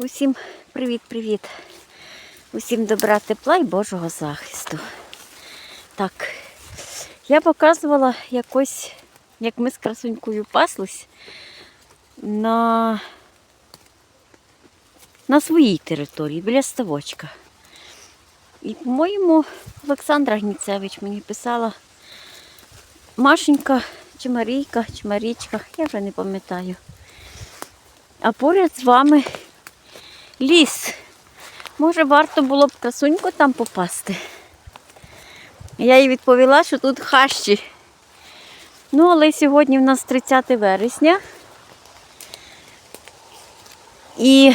Усім привіт-привіт. Усім добра тепла і Божого захисту. Так, я показувала якось, як ми з красунькою паслись на, на своїй території, біля ставочка. І, по-моєму, Олександра Гніцевич мені писала Машенька чи Марійка, чи Марічка, я вже не пам'ятаю. А поряд з вами ліс. Може, варто було б красуньку там попасти. Я їй відповіла, що тут хащі. Ну, але сьогодні в нас 30 вересня. І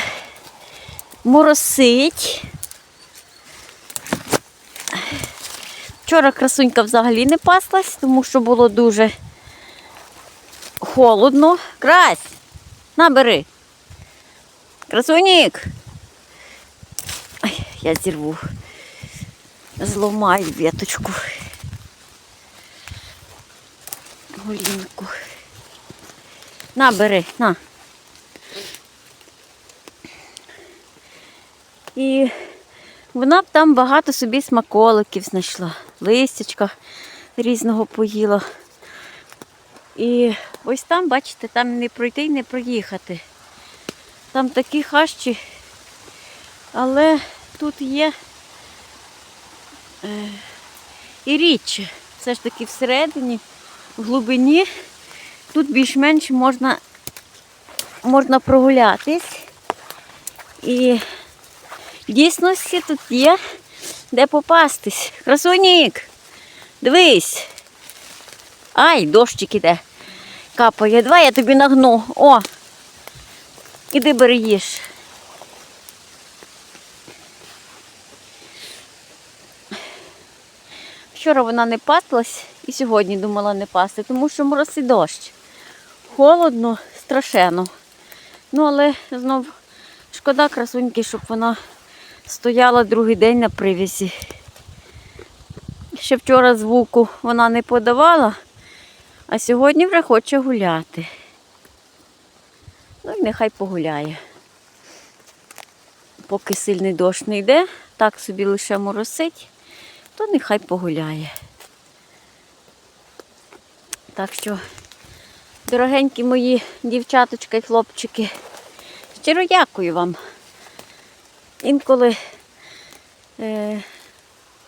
моросить. Вчора красунька взагалі не паслась, тому що було дуже холодно. Крась, набери. Красунік. Ай, я зірву. Зломаю віточку. Голінку. На, бери, на. І вона б там багато собі смаколиків знайшла, листячка різного поїла. І ось там, бачите, там не пройти і не проїхати. Там такі хащі, але тут є е, і річчя. Все ж таки всередині, в глибині, тут більш-менш можна, можна прогулятись. І в дійсності тут є де попастись. Красунік, дивись. Ай, дощик іде. Капає. Давай я тобі нагну. О! Іди бери їж. Вчора вона не паслась і сьогодні думала не пасти, тому що мороз і дощ. Холодно, страшенно. Ну, але знов шкода красуньки, щоб вона стояла другий день на привязі. Ще вчора звуку вона не подавала, а сьогодні вже хоче гуляти. Ну і нехай погуляє. Поки сильний дощ не йде, так собі лише моросить, то нехай погуляє. Так що, дорогенькі мої дівчаточка і хлопчики, щиро дякую вам. Інколи е,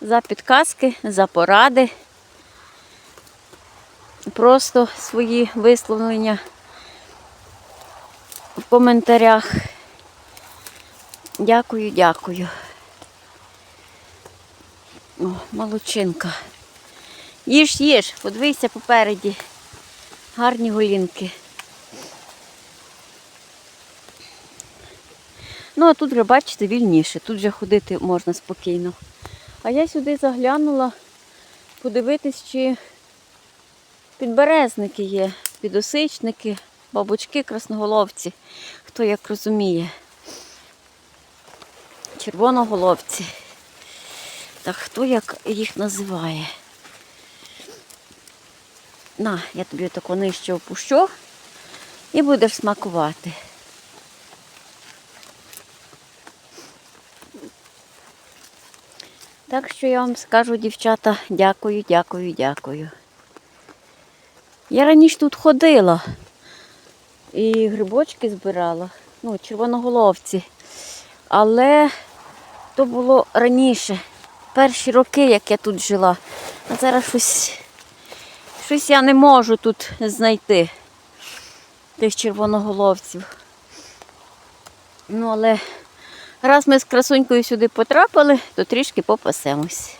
за підказки, за поради, просто свої висловлення в коментарях. Дякую, дякую. О, молодчинка. Їж, їж, подивися попереді. Гарні голінки. Ну, а тут вже, бачите, вільніше, тут вже ходити можна спокійно. А я сюди заглянула подивитись, чи підберезники є, підосичники, бабочки, красноголовці, хто як розуміє. Червоноголовці. Так хто як їх називає? На, я тобі тако нижче опущу і будеш смакувати. Так що я вам скажу, дівчата, дякую, дякую, дякую. Я раніше тут ходила і грибочки збирала, ну, червоноголовці. Але то було раніше, перші роки, як я тут жила. А зараз щось, щось я не можу тут знайти тих червоноголовців. Ну, але раз ми з красунькою сюди потрапили, то трішки попасемось.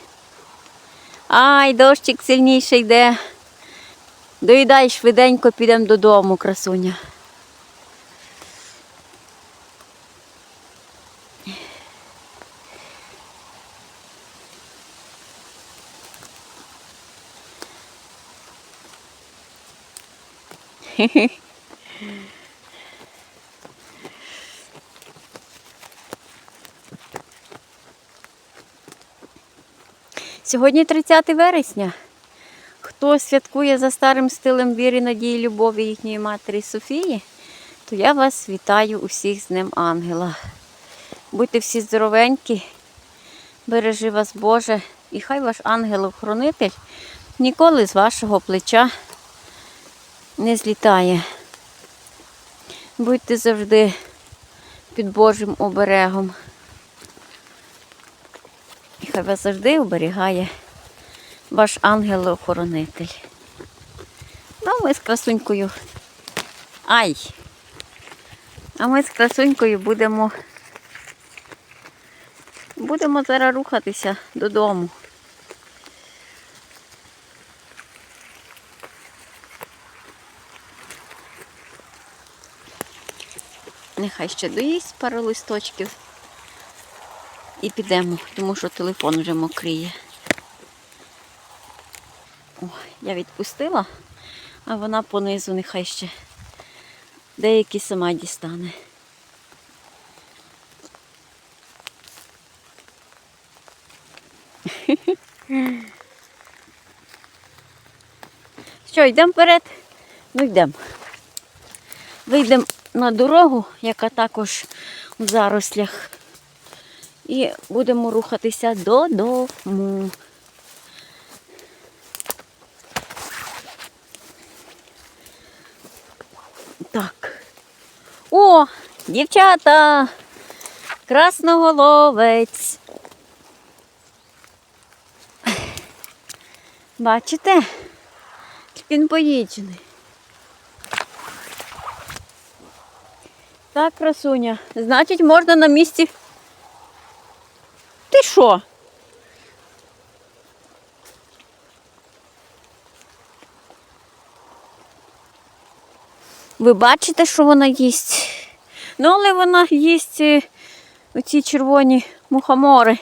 Ай, дощик сильніше йде. Доїдай швиденько, підемо додому, красуня. Сьогодні 30 вересня. Хто святкує за старим стилем віри, надії, любові їхньої матері Софії, то я вас вітаю усіх з Днем Ангела. Будьте всі здоровенькі, бережи вас Боже, і хай ваш ангел-охоронитель ніколи з вашого плеча не злітає. Будьте завжди під Божим оберегом. І хай вас завжди оберігає ваш ангел-охоронитель. Ну, ми з красунькою. Ай! А ми з красунькою будемо. Будемо зараз рухатися додому. Нехай ще доїсть пару листочків. І підемо, тому що телефон вже мокріє. О, я відпустила, а вона понизу нехай ще деякі сама дістане. Що, йдемо вперед? Ну йдемо. Вийдемо на дорогу, яка також у зарослях. І будемо рухатися додому. Так. О, дівчата! Красноголовець. Бачите? Він поїджений. Так, красуня. Значить, можна на місці. Ти що? Ви бачите, що вона їсть? Ну, але вона їсть е, оці червоні мухомори.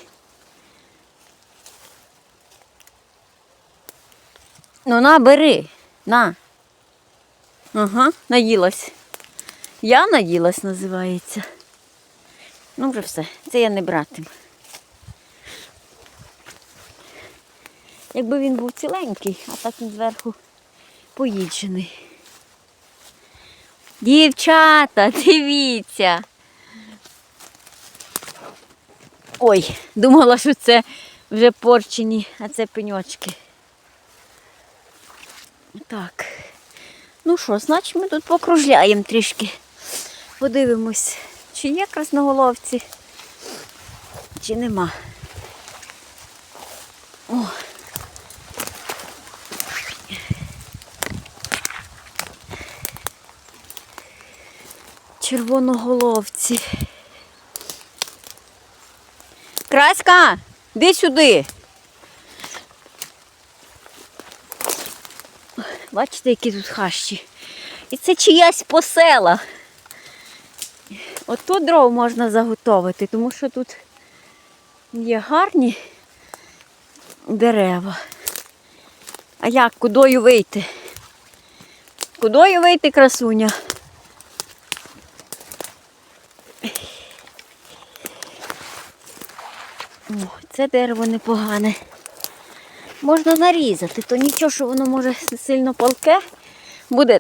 Ну, на, бери, на. Ага, наїлась. Я наїлась, називається. Ну, вже все. Це я не братиму. Якби він був ціленький, а так він зверху поїджений. Дівчата, дивіться. Ой, думала, що це вже порчені, а це пеньочки. Так. Ну що, значить ми тут покружляємо трішки. Подивимось, чи є красноголовці, чи нема. О. Червоноголовці. Краська, іди сюди. Бачите, які тут хащі. І це чиясь посела. От дров можна заготовити, тому що тут є гарні дерева. А як, кудою вийти? Кудою вийти, красуня? О, це дерево непогане. Можна нарізати, то нічого, що воно може сильно палке буде.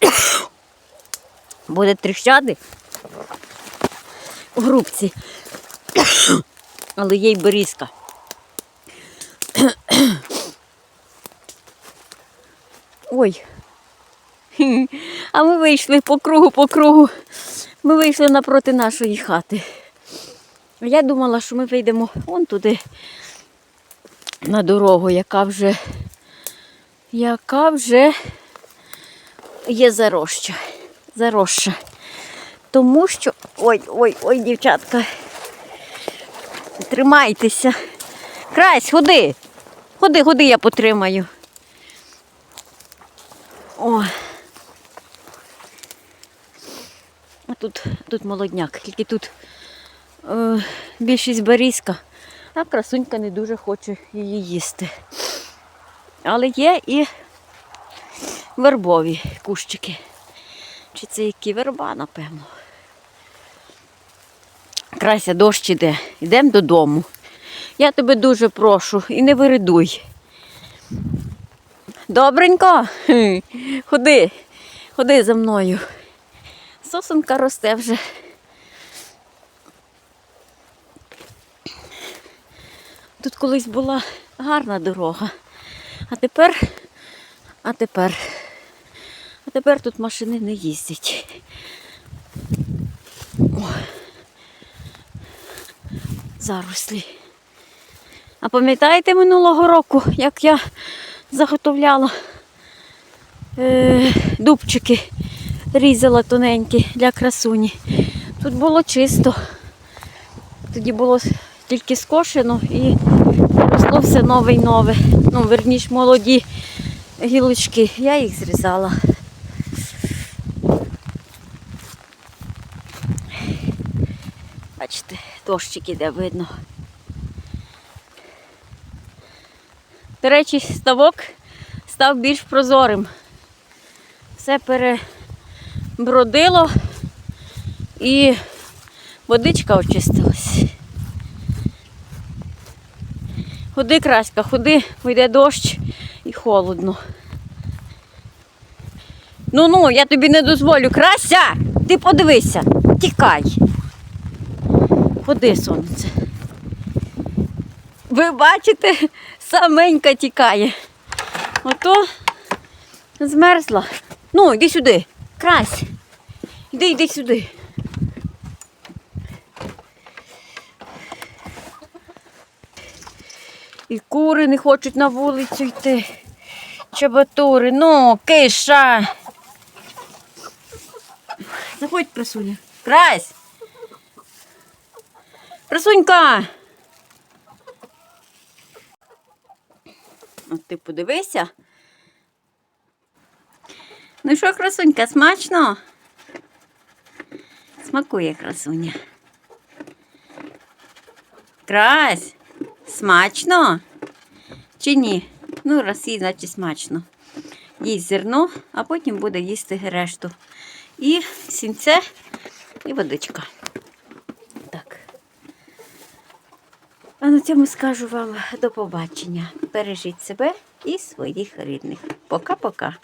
Буде тріщати в грубці. Але є й берізка. Ой. А ми вийшли по кругу, по кругу. Ми вийшли напроти нашої хати. Я думала, що ми вийдемо вон туди на дорогу, яка вже яка вже є зароща. Зароща. Тому що... Ой, ой, ой, дівчатка. Тримайтеся. Крась, ходи. Ходи, ходи, я потримаю. О. А тут, тут молодняк, тільки тут е, більшість берізка, а красунька не дуже хоче її їсти. Але є і вербові кущики. Чи це які верба напевно. Крася, дощ іде, йдемо додому. Я тебе дуже прошу і не виридуй. Добренько, ходи, ходи за мною. Сосенка росте вже. Тут колись була гарна дорога, а тепер, а тепер тепер тут машини не їздять. О. Зарослі. А пам'ятаєте минулого року, як я заготовляла е, дубчики, різала тоненькі для красуні. Тут було чисто. Тоді було тільки скошено і росло все нове й нове. Ну, верніш, молоді гілочки. Я їх зрізала. Бачите, дощик іде видно. До речі, ставок став більш прозорим. Все перебродило і водичка очистилась. Ходи, краська, ходи, бо йде дощ і холодно. Ну ну, я тобі не дозволю. Крася! Ти подивися, тікай. Ходи, сонце. Ви бачите, саменька тікає. Ото змерзла. Ну, йди сюди. Крась. Йди, йди сюди. І кури не хочуть на вулицю йти. Чебатури, ну, киша. Заходь, красуня. Крась. Красунька. От ти подивися. Ну що, красунька, смачно? Смакує красуня. Крась, смачно? Чи ні? Ну, раз їй, значить смачно. Їсть зерно, а потім буде їсти решту. І сінце, і водичка. Так. А на цьому скажу вам до побачення. Бережіть себе і своїх рідних. Пока-пока.